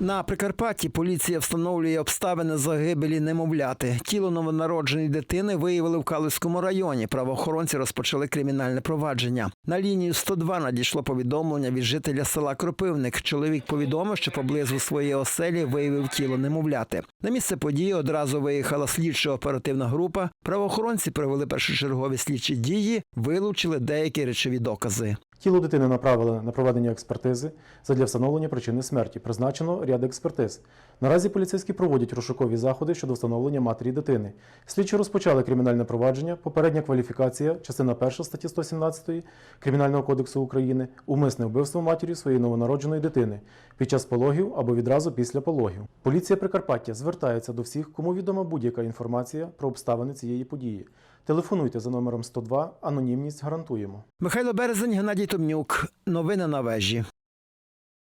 На Прикарпатті поліція встановлює обставини загибелі немовляти. Тіло новонародженої дитини виявили в Калицькому районі. Правоохоронці розпочали кримінальне провадження. На лінію 102 надійшло повідомлення від жителя села Кропивник. Чоловік повідомив, що поблизу своєї оселі виявив тіло немовляти. На місце події одразу виїхала слідчо-оперативна група. Правоохоронці провели першочергові слідчі дії, вилучили деякі речові докази. Тіло дитини направили на проведення експертизи задля встановлення причини смерті. Призначено ряд експертиз. Наразі поліцейські проводять розшукові заходи щодо встановлення матері дитини. Слідчі розпочали кримінальне провадження. Попередня кваліфікація, частина 1 статті 117 Кримінального кодексу України, умисне вбивство матері своєї новонародженої дитини під час пологів або відразу після пологів. Поліція Прикарпаття звертається до всіх, кому відома будь-яка інформація про обставини цієї події. Телефонуйте за номером 102, анонімність гарантуємо. Михайло Березень, Геннадій Томнюк. Новини на вежі.